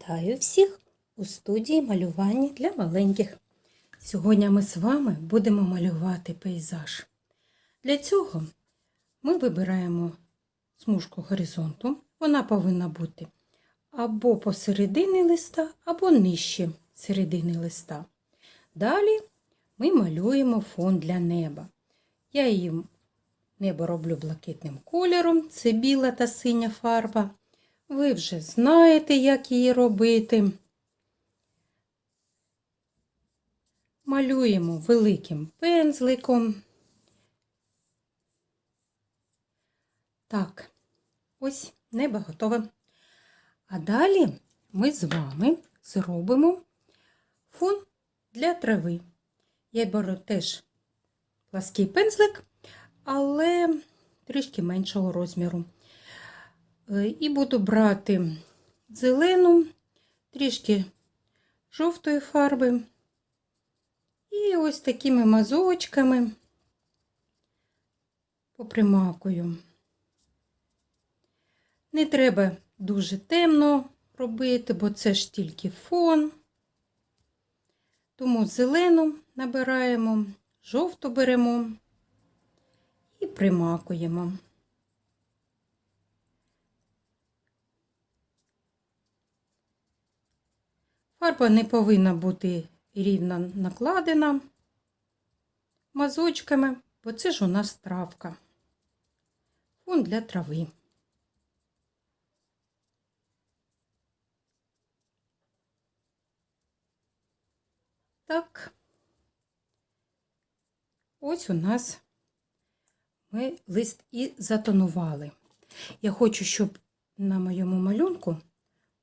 Вітаю всіх у студії малювання для маленьких. Сьогодні ми з вами будемо малювати пейзаж. Для цього ми вибираємо смужку горизонту. Вона повинна бути або посередині листа, або нижче середини листа. Далі ми малюємо фон для неба. Я їм небо роблю блакитним кольором, це біла та синя фарба. Ви вже знаєте, як її робити. Малюємо великим пензликом. Так, ось небо готове. А далі ми з вами зробимо фон для трави. Я беру теж плаский пензлик, але трішки меншого розміру. Е, І буду брати зелену, трішки жовтої фарби. І ось такими мазочками попримакую. Не треба дуже темно робити, бо це ж тільки фон. Тому зелену набираємо, жовту беремо і примакуємо. Фарба не повинна бути рівно накладена мазочками, бо це ж у нас травка. Фон для трави. Так, ось у нас ми лист і затонували. Я хочу, щоб на моєму малюнку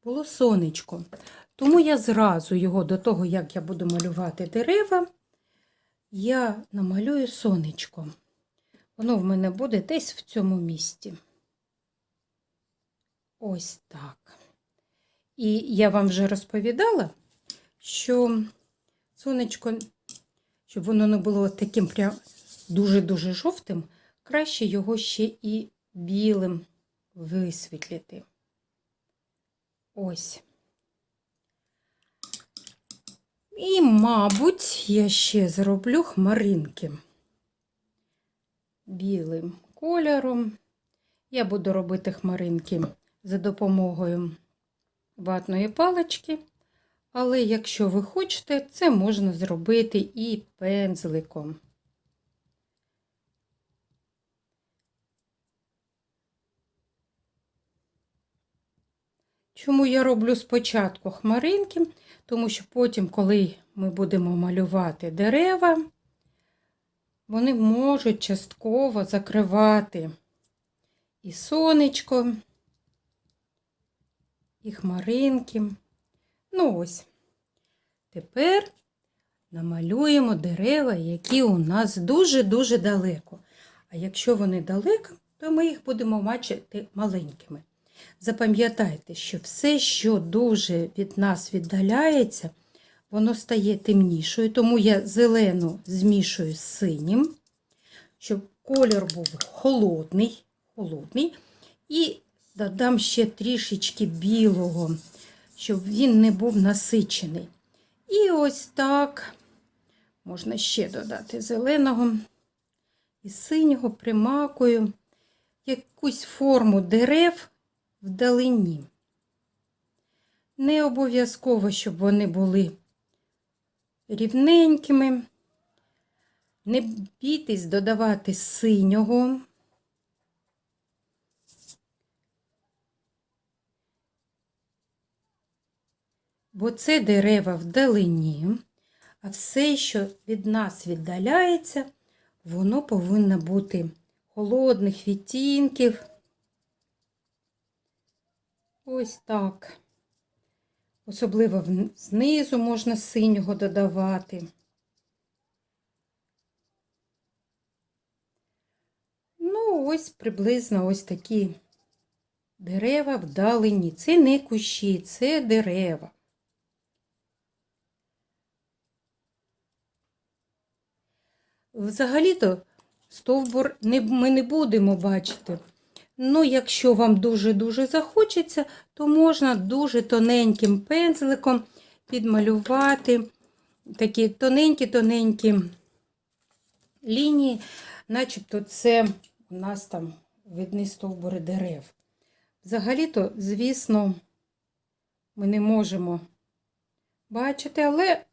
було сонечко. Тому я зразу його до того, як я буду малювати дерева, я намалюю сонечко. Воно в мене буде десь в цьому місці. Ось так. І я вам вже розповідала, що сонечко, щоб воно не було таким прям дуже-дуже жовтим, краще його ще і білим висвітлити. Ось. І, мабуть, я ще зроблю хмаринки білим кольором. Я буду робити хмаринки за допомогою ватної палички. Але якщо ви хочете, це можна зробити і пензликом. Чому я роблю спочатку хмаринки? Тому що потім, коли ми будемо малювати дерева, вони можуть частково закривати і сонечко, і хмаринки. Ну ось. Тепер намалюємо дерева, які у нас дуже-дуже далеко. А якщо вони далеко, то ми їх будемо бачити маленькими. Запам'ятайте, що все, що дуже від нас віддаляється, воно стає темнішою, тому я зелену змішую з синім, щоб колір був холодний, холодний. І додам ще трішечки білого, щоб він не був насичений. І ось так можна ще додати зеленого і синього примакую якусь форму дерев вдалині. Не обов'язково, щоб вони були рівненькими. Не бійтесь додавати синього. Бо це дерева вдалині, а все, що від нас віддаляється, воно повинно бути холодних відтінків. Ось так. Особливо знизу можна синього додавати. Ну, ось приблизно ось такі дерева вдалині. Це не кущі, це дерева. Взагалі-то стовбур ми не будемо бачити. Ну, якщо вам дуже-дуже захочеться, то можна дуже тоненьким пензликом підмалювати такі тоненькі-тоненькі лінії, начебто це у нас там видні стовбури дерев. Взагалі-то, звісно, ми не можемо бачити, але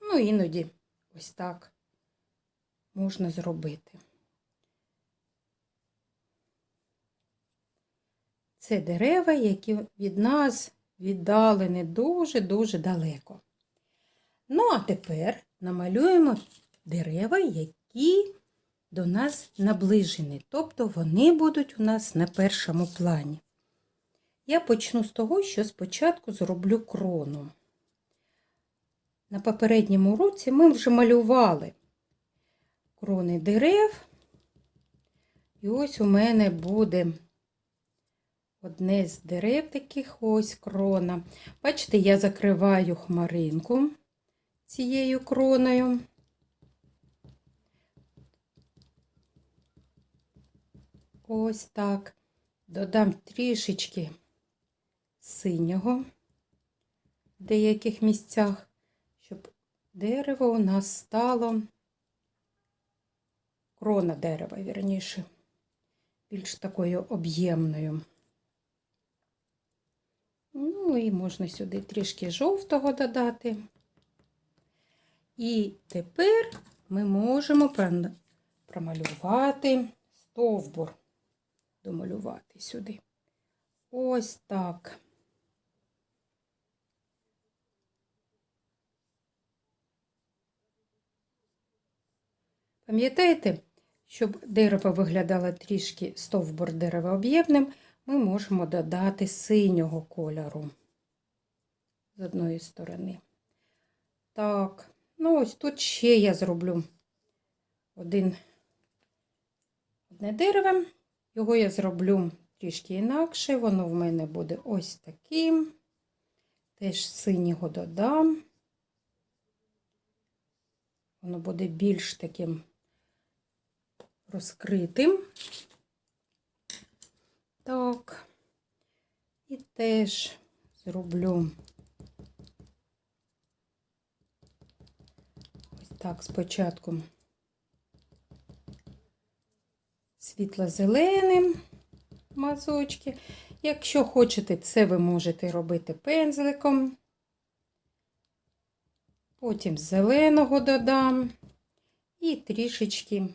ну, іноді ось так можна зробити. Це дерева, які від нас віддалені дуже-дуже далеко. Ну, а тепер намалюємо дерева, які до нас наближені, тобто вони будуть у нас на першому плані. Я почну з того, що спочатку зроблю крону. На попередньому уроці ми вже малювали крони дерев. І ось у мене буде одне з дерев таких ось крона. Бачите, я закриваю хмаринку цією кроною. Ось так. Додам трішечки синього в деяких місцях, щоб дерево у нас стало крона дерева, вірніше, більш такою об'ємною. Ну і можна сюди трішки жовтого додати. І тепер ми можемо промалювати стовбур, домалювати сюди. Ось так. Пам'ятаєте, щоб дерево виглядало трішки стовбур деревооб'ємним, ми можемо додати синього кольору з одної сторони. Так, ну ось тут ще я зроблю один, одне дерево. Його я зроблю трішки інакше. Воно в мене буде ось таким. Теж синього додам. Воно буде більш таким розкритим. Так, і теж зроблю. Ось так спочатку. Світло-зеленим мазочки. Якщо хочете, це ви можете робити пензликом. Потім зеленого додам. І трішечки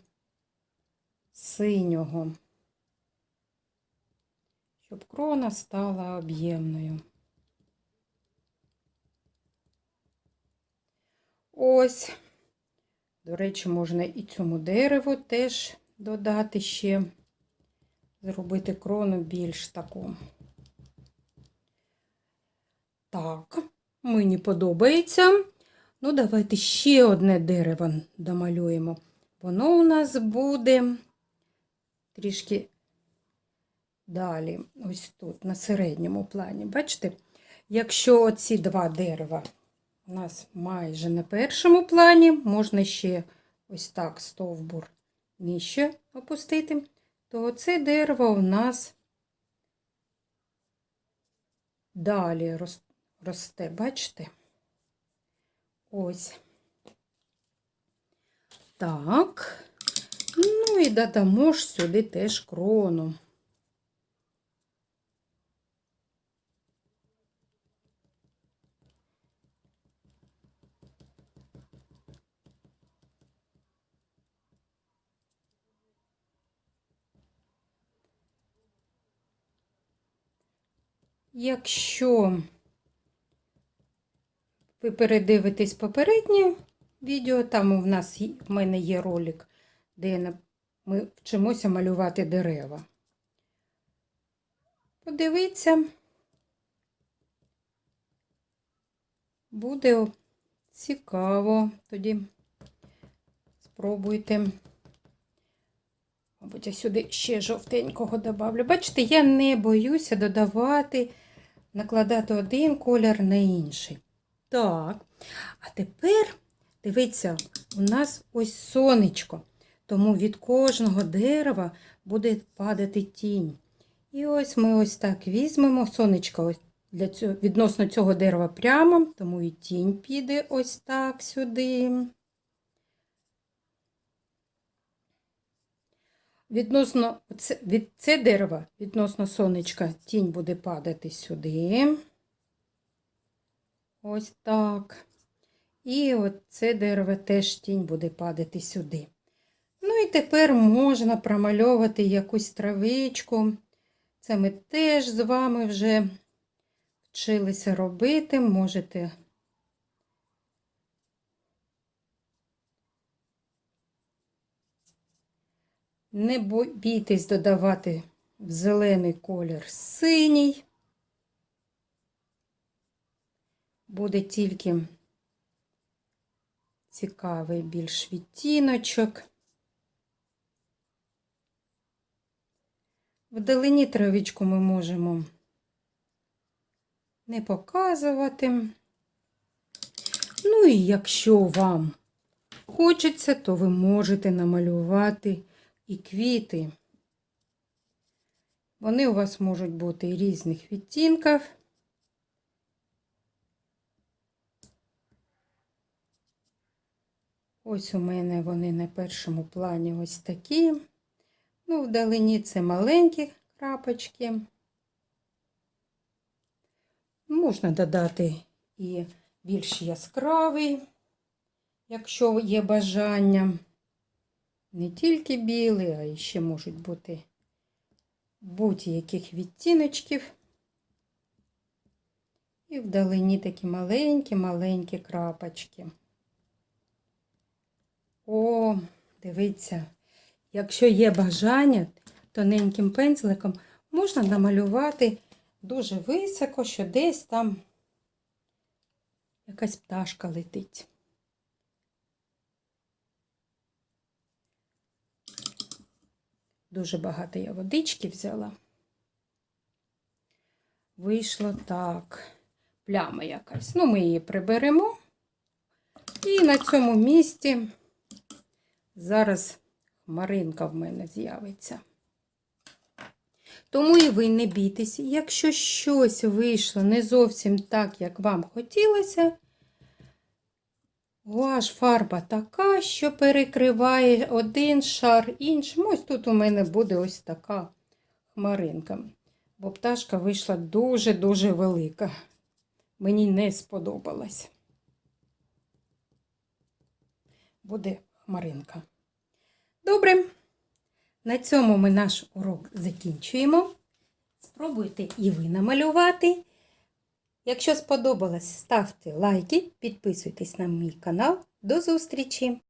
синього щоб крона стала об'ємною. Ось, до речі, можна і цьому дереву теж додати ще, зробити крону більш таку. Так, мені подобається. Ну, давайте ще одне дерево домалюємо. Воно у нас буде трішки Далі, ось тут, на середньому плані. Бачите, якщо оці два дерева у нас майже на першому плані, можна ще ось так стовбур нижче опустити, то оце дерево у нас далі росте, бачите? Ось. Так. Ну і додамо ж сюди теж крону. Якщо ви передивитесь попереднє відео, там у нас в мене є ролик, де ми вчимося малювати дерева. Подивіться, буде цікаво, тоді спробуйте. Мабуть, я сюди ще жовтенького добавлю. Бачите, я не боюся додавати, накладати один колір на інший. Так, а тепер, дивіться, у нас ось сонечко. тому від кожного дерева буде падати тінь. І ось ми ось так візьмемо сонечко для цього, відносно цього дерева прямо, тому і тінь піде ось так сюди. Відносно від це дерево, відносно сонечка, тінь буде падати сюди. Ось так. І от це дерево теж тінь буде падати сюди. Ну і тепер можна промальовувати якусь травичку. Це ми теж з вами вже вчилися робити. Можете не бійтесь додавати в зелений колір синій. Буде тільки цікавий більш відтіночок. Вдалині травичку ми можемо не показувати. Ну і якщо вам хочеться, то ви можете намалювати і квіти. Вони у вас можуть бути різних відтінків. Ось у мене вони на першому плані ось такі. Ну, вдалині це маленькі крапочки. Можна додати і більш яскравий, якщо є бажання. Не тільки білий, а ще можуть бути будь-яких відтіночків. І вдалині такі маленькі-маленькі крапочки. О, дивіться, якщо є бажання, тоненьким пензликом можна намалювати дуже високо, що десь там якась пташка летить. Дуже багато я водички взяла. Вийшло так, пляма якась. Ну, ми її приберемо. І на цьому місці зараз хмаринка в мене з'явиться. Тому і ви не бійтеся, якщо щось вийшло не зовсім так, як вам хотілося, Гуаш фарба така, що перекриває один шар іншим. Ось тут у мене буде ось така хмаринка. Бо пташка вийшла дуже-дуже велика. Мені не сподобалась. Буде хмаринка. Добре. На цьому ми наш урок закінчуємо. Спробуйте і ви намалювати. Якщо сподобалось, ставте лайки, підписуйтесь на мій канал. До зустрічі!